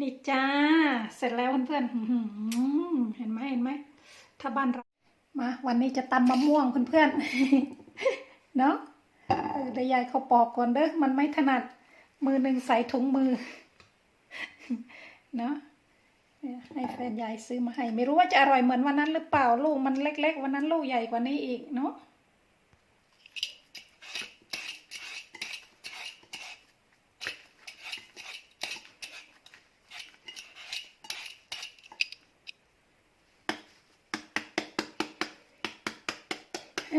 นี่จ้า เสร็จแล้วเพื่อนๆเห็นไหมเห็นไหม ถ้าบ้านเรา มา วันนี้จะตำมะม่วงเพื่อนๆ เนาะเดี๋ยวยายเขาปอกก่อนเด้อ มันไม่ถนัด มือหนึ่งใส่ถุงมือ เนาะให้แฟนยายซื้อมาให้ ไม่รู้ว่าจะอร่อยเหมือนวันนั้นหรือเปล่า ลูกมันเล็ก ๆ วันนั้นลูกใหญ่กว่านี้อีกเนาะ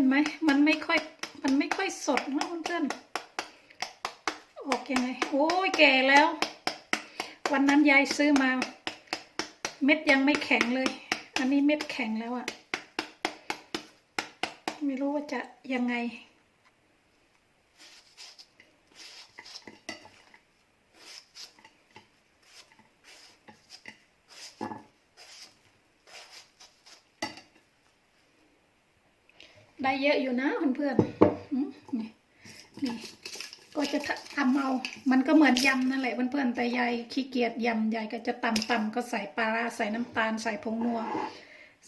ห็นไหมมันไม่ค่อย มันไม่ค่อยสดนะเพื่อนๆออกยังไง โอ้ยแก่แล้ว วันนั้นยายซื้อมา เม็ดยังไม่แข็งเลย อันนี้เม็ดแข็งแล้วอะไม่รู้ว่าจะยังไง ได้เยอะอยู่นะเพื่อนๆอืมนี่นี่ก็จะทำเอา มันก็เหมือนยำนั่นแหละเพื่อนๆแต่ยายขี้เกียจยำยายก็จะตำตำก็ใส่ปลาราใส่น้ำตาลใส่ผงนัว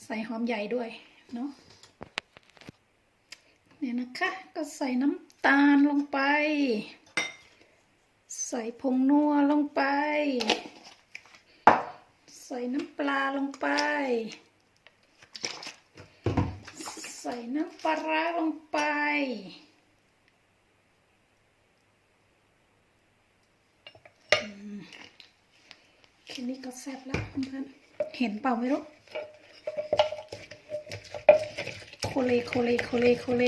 ใส่หอมใหญ่ด้วยเนาะเนี่ยนะคะ ก็ใส่น้ำตาลลงไป ใส่ผงนัวลงไป ใส่น้ำปลาลงไป ใส่น้ำปลาร้าลงไป แค่นี้ก็แซ่บแล้วเพื่อนๆ เห็นเปล่าไม่รู้ โคเลโคเลโคเลโคเล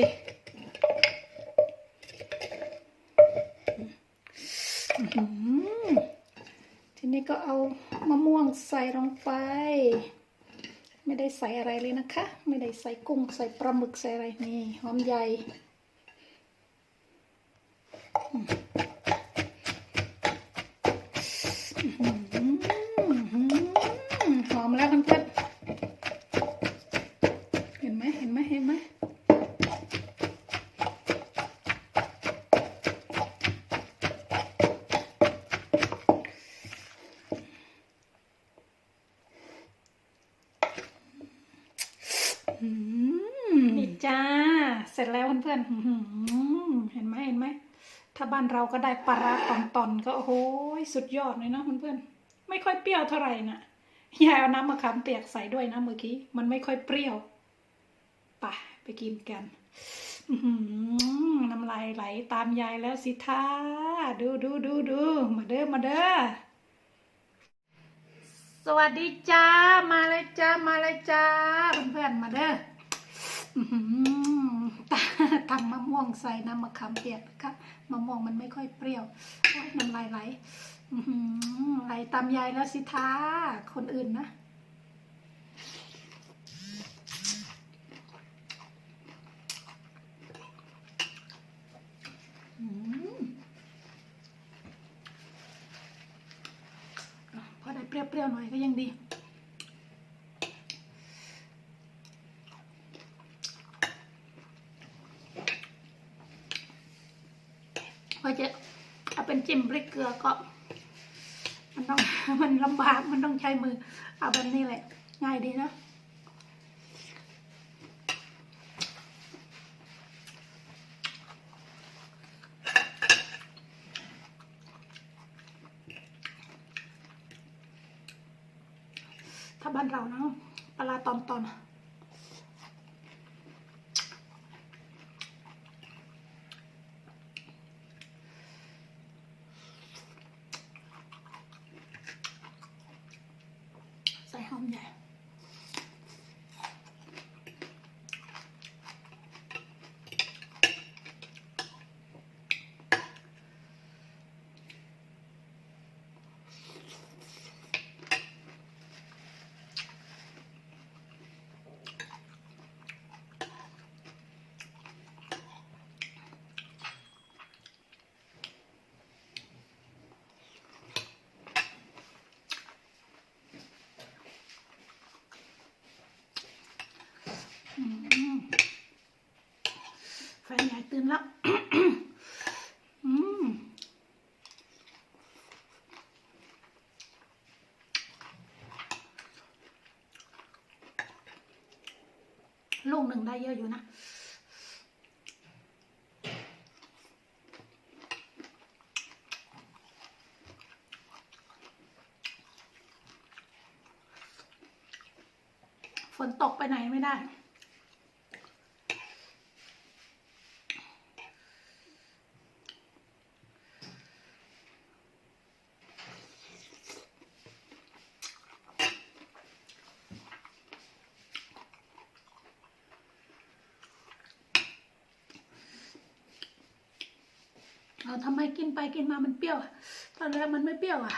ทีนี้ก็เอามะม่วงใส่ลงไป ไม่ได้ใส่อะไรเลยนะคะ ไม่ได้ใส่กุ้งใส่ปลาหมึกใส่อะไรนี่หอมใหญ่ แล้วเพื่อนๆเห็นไหมเห็นไหมถ้าบ้านเราก็ได้ปลาร้าตอนๆก็โอ้โหสุดยอดเลยเนาะเพื่อนๆไม่ค่อยเปรี้ยวเท่าไหร่นะยายเอาน้ำมะขามเปียกใส่ด้วยนะเมื่อกี้มันไม่ค่อยเปรี้ยวไปไปกินกันน้ำลายไหลตามยายแล้วสิท่าดูดูดูดูมาเด้อมาเด้อสวัสดีจ้ามาเลยจ้ามาเลยจ้าเพื่อนๆมาเด้อ อื้อหือตำมะม่วงใส่น้ำมะขามเปียกนะคะมะม่วงมันไม่ค่อยเปรี้ยวยน้ำลายไหลอื้อหือไหลตามยายแล้วสิท้าคนอื่นนะพอได้เปรี้ยวๆหน่อยก็ยังดี พอจะเอา เกลือก็ มันต้องมันลำบากมันต้องใช้มือ เอาแบบนี้แหละ ง่ายดีนะถ้าบ้านเรานะปลาร้าตอนตอนใส่หอมใหญ่ อ ลูกหนึ่งได้เยอะอยู่นะ ฝนตกไปไหนไม่ได้ ทำไมกินไปกินมามันเปรี้ยว ตอนแรกมันไม่เปรี้ยวอะ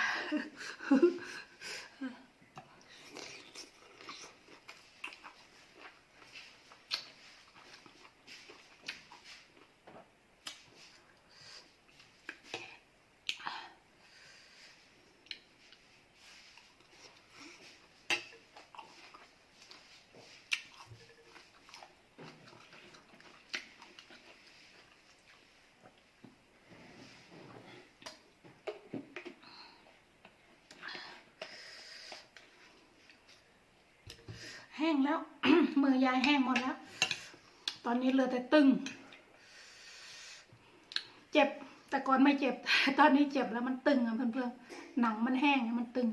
แห้งแล้ว มือยายแห้งหมดแล้ว ตอนนี้เหลือแต่ตึง เจ็บ แต่ก่อนไม่เจ็บ ตอนนี้เจ็บแล้วมันตึงอะเพื่อนๆ หนังมันแห้งมันตึง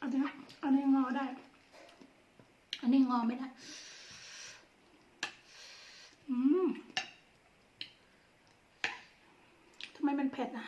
อันนี้อันนี้งอได้ อันนี้งอไม่ได้ อืม ทำไมมันเผ็ดอะ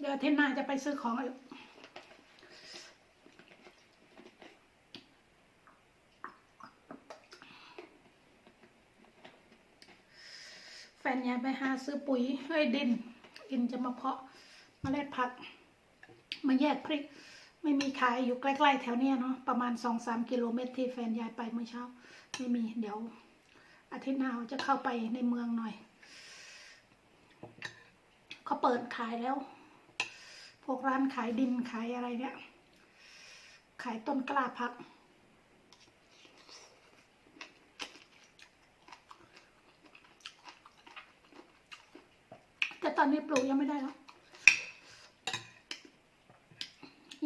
เดี๋ยว อาทิตย์หน้าจะไปซื้อของแฟนยายไปหาซื้อปุ๋ยเฮ้ยดิน ดินจะมาเพาะเมล็ดผัก มาแยกพริก ไม่มีขายอยู่ใกล้ๆแถวเนี้ยเนาะประมาณสองสามกิโลเมตรที่แฟนยายไปเมื่อเช้า ไม่มีเดี๋ยว อาทิตย์หน้าจะเข้าไปในเมืองหน่อยเขาเปิดขายแล้ว วกร้านขายดินขายอะไรเนี่ย ขายต้นกล้าพัก แต่ตอนนี้ปลูกยังไม่ได้แล้ว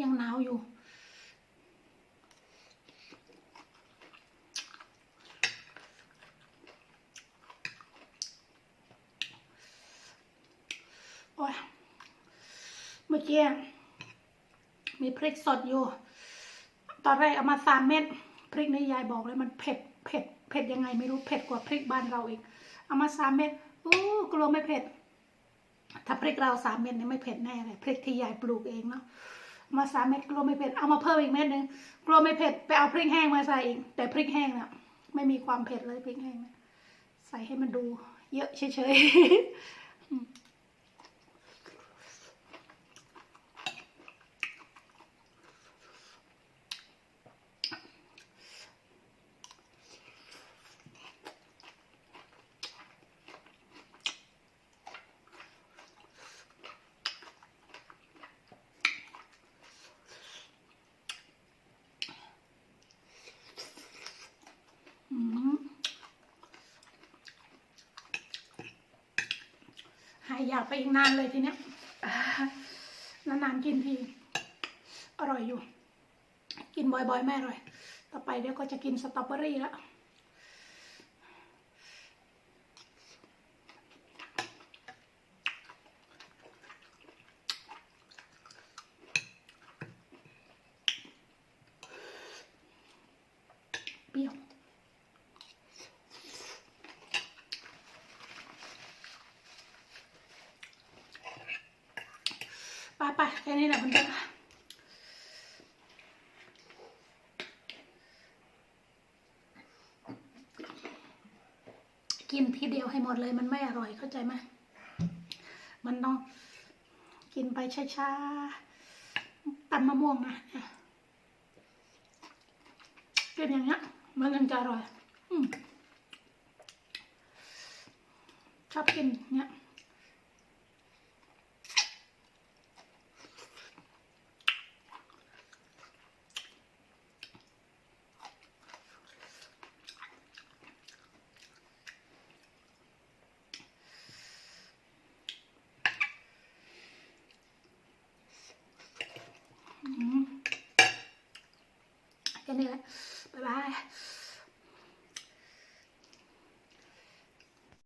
ยังหนาวอยู่ โอ้ย เมื่อกี้มีพริกสดอยู่ ตอนแรกเอามาสามเม็ดพริกนี่ยายบอกเลยมันเผ็ดเผ็ดเผ็ดยังไงไม่รู้เผ็ดกว่าพริกบ้านเราอีก เอามาสามเม็ดอู้กลัวไม่เผ็ด ถ้าพริกเราสามเม็ดเนี่ยไม่เผ็ดแน่เลยพริกที่ยายปลูกเองเนาะมาสามเม็ดกลัวไม่เผ็ดเอามาเพิ่มอีกเม็ดหนึ่งกลัวไม่เผ็ดไปเอาพริกแห้งมาใส่อีกแต่พริกแห้งน่ะไม่มีความเผ็ดเลยพริกแห้งนะใส่ให้มันดู เยอะเฉยๆ อืมหา ยอยากไปอีกนานเลยทีเนี้ยอ่านานๆกินที อร่อยอยู่ กินบ่อยๆ แม่อร่อย ต่อไปเดี๋ยวก็จะกินสตรอเบอรี่แล้ว เปรี้ยว ไปแค่นี้แหละมันจะกินทีเดียวให้หมดเลยมันไม่อร่อยเข้าใจไหมมันต้องกินไปช้าๆตำมะม่วงนะกินอย่างเงี้ยมันถึงจะอร่อยอชอบกินเนี่ย แค่นี้